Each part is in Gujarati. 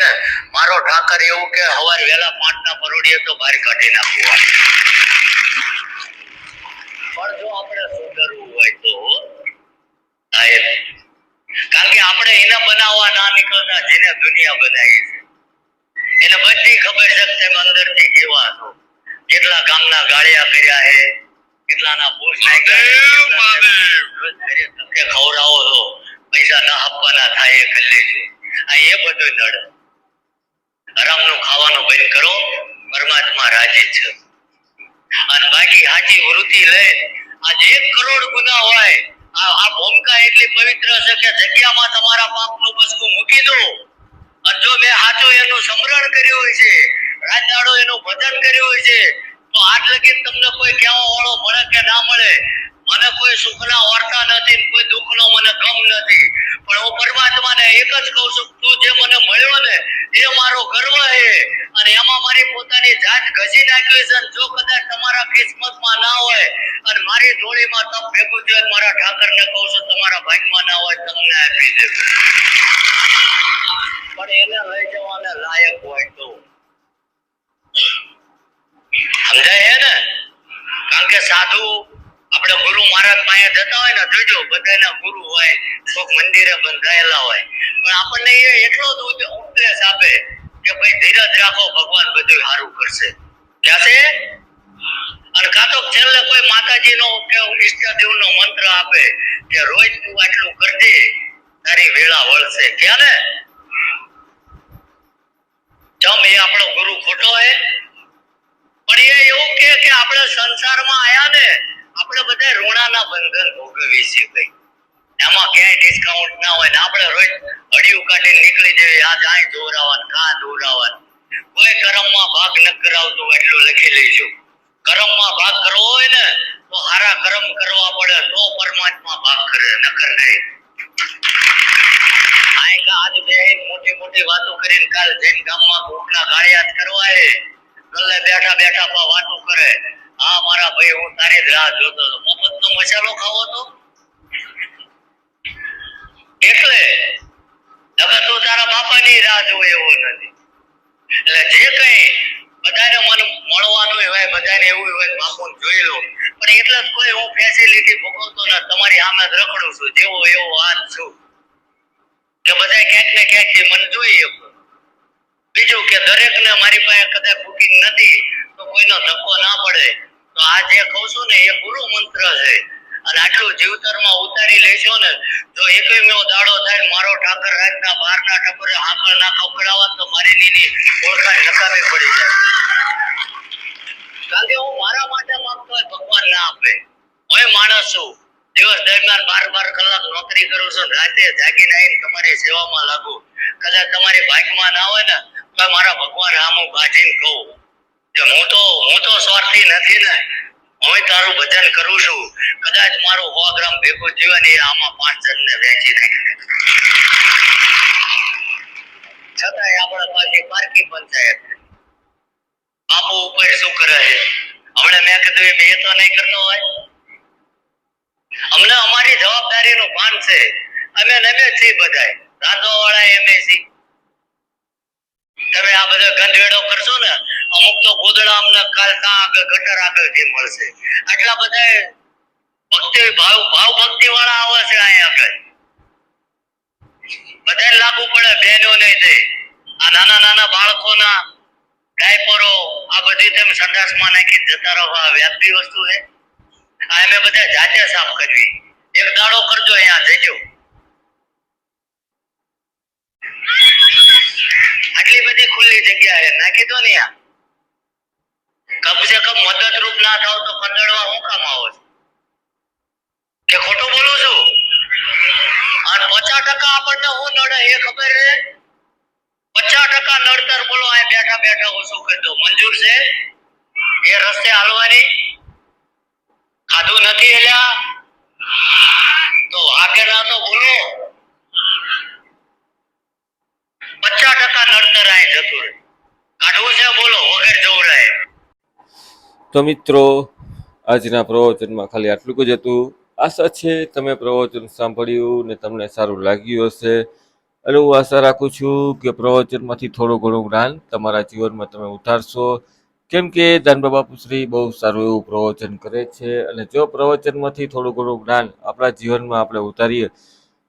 ને મારો ઠાકર એવું કે હવાર વેલા પાંચ ના પરોડીએ તો બહાર કાઢી નાખવા પણ જો આપણે સુધરવું હોય તો કારણ કે આપણે એને બનાવવા ના નીકળતા જેને દુનિયા બનાવી છે. એને બધી ખબર છે તેમ અંદરથી કેવા છો. કેટલા ગામના ગાળિયા કર્યા છે કેટલાના ભૂસ ખવડાવો છો. કરોડ હોય. આ ભૂમિકા એટલી પવિત્ર છે કે જગ્યામાં તમારા પાપનું બસકું મૂકી દો અને જો મેં સાચું એનું સમરણ કર્યું હોય છે રાજદાડો એનું ભજન કર્યું હોય છે, તો આજ લગી તમને કોઈ કહેવા વાળો મળે કે ના મળે મને કોઈ સુખના વાર્તા નથી કોઈ દુઃખનો મને ગમ નથી. પણ હું પરમાત્માને એક જ કહું છું તું જે મને મળ્યો ને, એ મારો ગર્વ છે. અને એમાં મારી પોતાની જાત ઘસી નાખી છે જો કદાચ તમારા કિસ્મતમાં ના હોય, અને મારી જોડીમાં તપ ભેગું થયું મારા ઠાકરને કહું છું, તમારા ભાગમાં ના હોય તમને આપી દેજો પણ એને લઈ જવાને લાયક હોય તો. સમજાય ને? કારણ કે સાધુ ગુરુ મહારાજ પાસે જતા હોય ને જોજો, બધાના ગુરુ હોય કોઈક મંદિરે બંધાયેલા હોય. પણ આપણને એ એટલો જ ઉપ- ઉપદેશ આપે કે ભાઈ ધીરજ રાખો, ભગવાન બધું સારું કરશે. ક્યાં છે? અને કાં તો છેલ્લે કોઈ માતાજીનો કે ઈષ્ટદેવનો મંત્ર આપે કે રોજ તું આટલું કરજે, તારી વેળા વળશે. ક્યાં ને? ચમ એ આપણો ગુરુ ખોટો હે? પણ એ એવું કે આપણે સંસારમાં આયા ને આપણે બધા ઋણાના બંધન ભોગવીએ છીએ ભાઈ. એમાં ક્યાંય ડિસ્કાઉન્ટ ના હોય ને આપણે રોજ અડિયું કાઢીને નીકળી જઈએ. આ જાય દોરાવાન, કા દોરાવાન. કોઈ કરમમાં ભાગ ન કરાવતો એટલું લખી લેજો. કરમમાં ભાગ કરવો હોય ને, તો હારા કરમ કરવા પડે, તો પરમાત્મા ભાગ કરે, નકર નહીં. આજ બે મોટી મોટી વાતો કરીને કાલ જૈન ગામમાં કોકના ગાળિયા કરવા એ. ગલ્લે બેઠા બેઠા વાતો કરે. હા, મારા ભાઈ, હું તારી જ રાહ જોતો હતો. મફતનો મસાલો ખાવો તો એટલે હવે તું તારા બાપાની રાહ જોવે એવો નથી. એટલે જે કઈ બધાને મને મળવાનું હોય, બધાને એવું હોય બાપુ જોઈ લો. પણ એટલે જ કોઈ હું ફેસિલિટી ભોગવતો ના તમારી સામે જ રખડું છું, જેવો એવો હાથ છું. કે બધા ક્યાંક ને ક્યાંકથી મને જોઈએ બીજું કે દરેક ને મારી પાસે કદાચ બુકિંગ નથી, તો કોઈનો ધક્કો ના પડે. તો આ જે કહું છું ને, એ ગુરુ મંત્ર છે. અને આટલું જીવતરમાં ઉતારી લેશો ને તો એકવીમો દાડો થાય, મારો ઠાકર રાતના બહારના ટપરે આંકળ ના કપડાવા તો મારી નીની ઓળખાણ નકામી પડી જાય. કારણ કે હું મારા માટે માંગતો હોય, ભગવાન ના આપે. હું માણસ છું. દિવસ દરમિયાન બાર બાર કલાક નોકરી કરું છું રાતે જાગીને આવીને તમારી સેવામાં લાગુ. કદાચ તમારી ભાગમાં ના હોય ને, તો મારા ભગવાન આમ હું ભાજીને કહું. કે હું તો હું તો સ્વાર્થી નથી ને. હું તારું ભજન કરું છું. કદાચ મારો સો ગ્રામ ભેગું જીવન એ આમાં પાંચ જણને વેચી નાખી. છતાંય આપણા પાસે પારકી પંચાયત. બાપુ ઉપર શું કરે છે? હમણાં મેં કીધું એ તો નહીં કરતો હોય. અમને અમારી જવાબદારીનું ભાન છે. અમે નમે છીએ બધાય. રાંધવાવાળા એમે છીએ. તમે આ બધા ગંધેડો કરશો ને, અમુક તો ગોદડા અમને કાલ ત્યાં આગળ ગટર આગળથી મળશે. આટલા બધા ભક્તિ, ભાવ ભાવ ભક્તિ વાળા આવે છે અહીંયા આગળ. બધાને લાગુ પડે, બહેનો ને તે. આ નાના નાના બાળકોના ડાયપરો, આ બધી તેમ સંદાસમાં નાખી જતા રહો. આ વ્યાજબી વસ્તુ છે. આ અમે બધા જાતે સાફ કરવી એક દાડો કરજો અહીંયા, જજો. આટલી બધી ખુલ્લી જગ્યા છે નાખી દો ને યાર કમ સે કમ મદદરૂપ ના થાવ તો કંદડવા હું કામ આવો છો? કે ખોટું બોલું છું? અને પચાસ ટકા આપણને હું નડે એ ખબર છે? પચાસ ટકા નડતર બોલો, આ બેઠા બેઠા ઓછું કરી દો મંજૂર છે? એ રસ્તે હાલવાની? ખાધું નથી એલ્યા તો આગે ના તો બોલો પચાસ તો મિત્રો, આજના પ્રવચનમાં ખાલી આટલું જ હતું. આશા છે તમે પ્રવચન સાંભળ્યું ને તમને સારું લાગ્યું હશે. અને હું આશા રાખું છું કે પ્રવચનમાંથી થોડું ઘણું જ્ઞાન તમારા જીવનમાં તમે ઉતારશો. કેમ કે દાનબા બાપુશ્રી બહુ સારું એવું પ્રવચન કરે છે. અને જો પ્રવચનમાંથી થોડું ઘણું જ્ઞાન આપણા જીવનમાં આપણે ઉતારીએ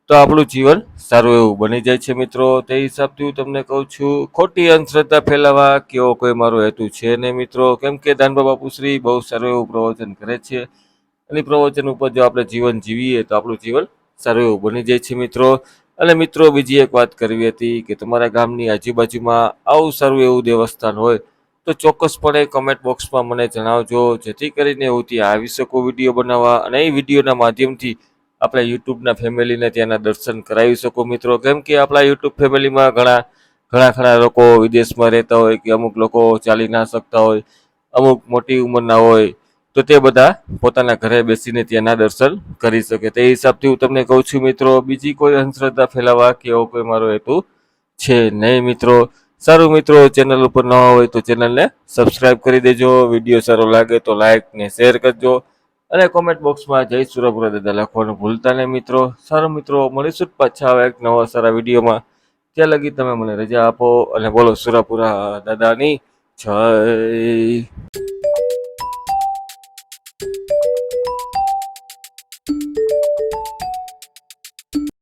તો આપણું જીવન સારું એવું બની જાય છે મિત્રો. તે હિસાબથી હું તમને કહું છું, ખોટી અંધશ્રદ્ધા ફેલાવા કેવો કોઈ મારો હેતુ છે નહીં મિત્રો. કેમ કે દાનબા બાપુશ્રી બહુ સારું એવું પ્રવચન કરે છે. અને પ્રવચન ઉપર જો આપણે જીવન જીવીએ તો આપણું જીવન સારું એવું બની જાય છે મિત્રો. અને મિત્રો, બીજી એક વાત કરવી હતી કે તમારા ગામની આજુબાજુમાં આવું સારું એવું દેવસ્થાન હોય તો ચોક્કસપણે કમેન્ટ બોક્સમાં મને જણાવજો, જેથી કરીને હું ત્યાં આવી શકું વીડિયો બનાવવા. અને એ વિડીયોના માધ્યમથી આપણા યુટ્યુબના ફેમિલીને ત્યાંના દર્શન કરાવી શકો મિત્રો. કેમ કે આપણા યુટ્યુબ ફેમિલીમાં ઘણા ઘણા ખરા લોકો વિદેશમાં રહેતા હોય કે અમુક લોકો ચાલી ના શકતા હોય, અમુક મોટી ઉંમરના હોય, તો તે બધા પોતાના ઘરે બેસીને ત્યાંના દર્શન કરી શકે. તે હિસાબથી હું તમને કહું છું મિત્રો, બીજી કોઈ અંધશ્રદ્ધા ફેલાવા કે એવો કોઈ મારો હેતુ છે નહીં મિત્રો. સારું મિત્રો, ચેનલ ઉપર ન હોય તો ચેનલને સબસ્ક્રાઈબ કરી દેજો. વીડિયો સારો લાગે તો લાઈક ને શેર કરજો. અને કોમેન્ટ બોક્સમાં જય સુરપુરા દાદા લખવાનું ભૂલતા નહીં મિત્રો. સારું મિત્રો, મળીશું પાછા આવે એક નવા સારા વિડીયોમાં. ત્યાં લગી તમે મને રજા આપો અને બોલો સુરપુરા દાદાની જય.